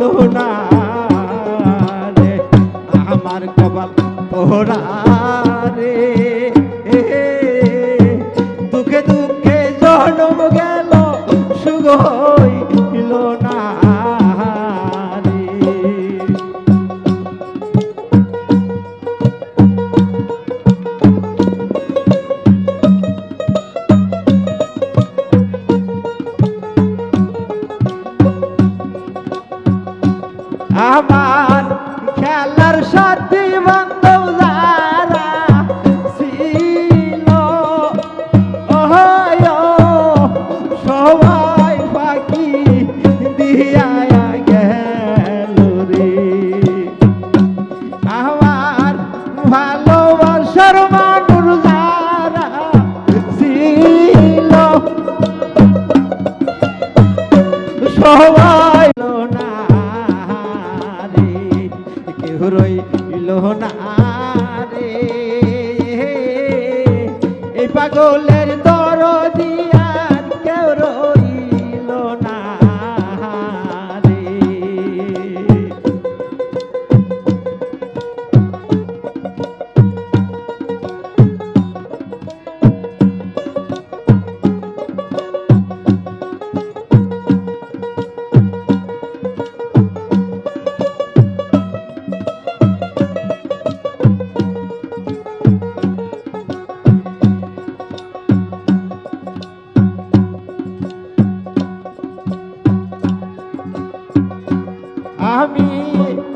রইল না আমার কপাল পোড়া আমার খেলার সাথী বান্ধব যারা ছিল। সবাই ফাঁকি দিয়া গেল রে। আমার ভালোবাসার মানুষ যারা ছিল। সবাই রইল না রে। এই পাগলের দর a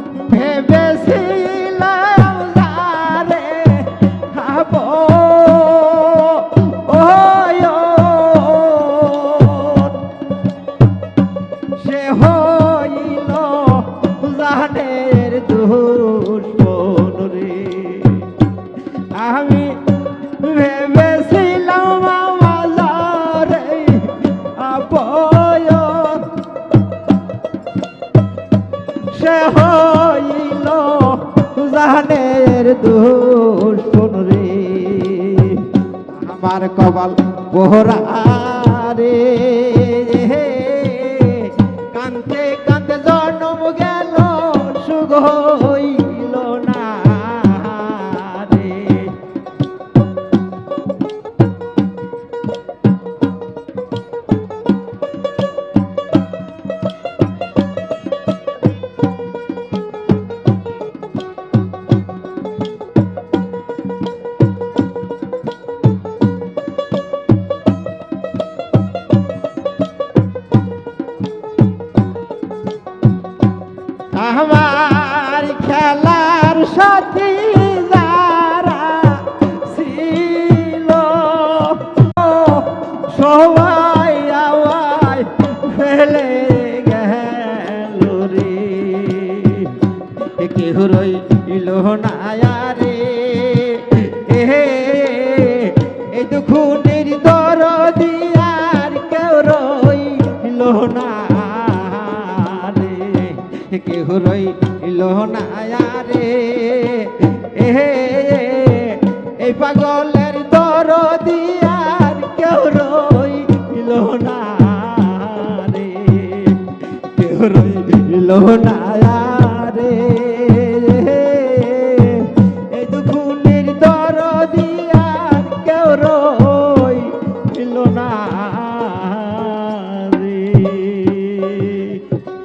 সে হইল জাহানের দুশ্মন রে। আমার কপাল পোহরা রে। কান্তে কান্তে জন্ম গেল সুখ আমার খেলার সাথী যারা ছিল। সবাই আওয়াই ফেলে গেল রে। কেউ রইল কেহ রইল না রে এই পাগলের দর দিয়ার কেহ রইল না রে রই রইল না রে এই দুগুণের দর দিয়ার কেউ রই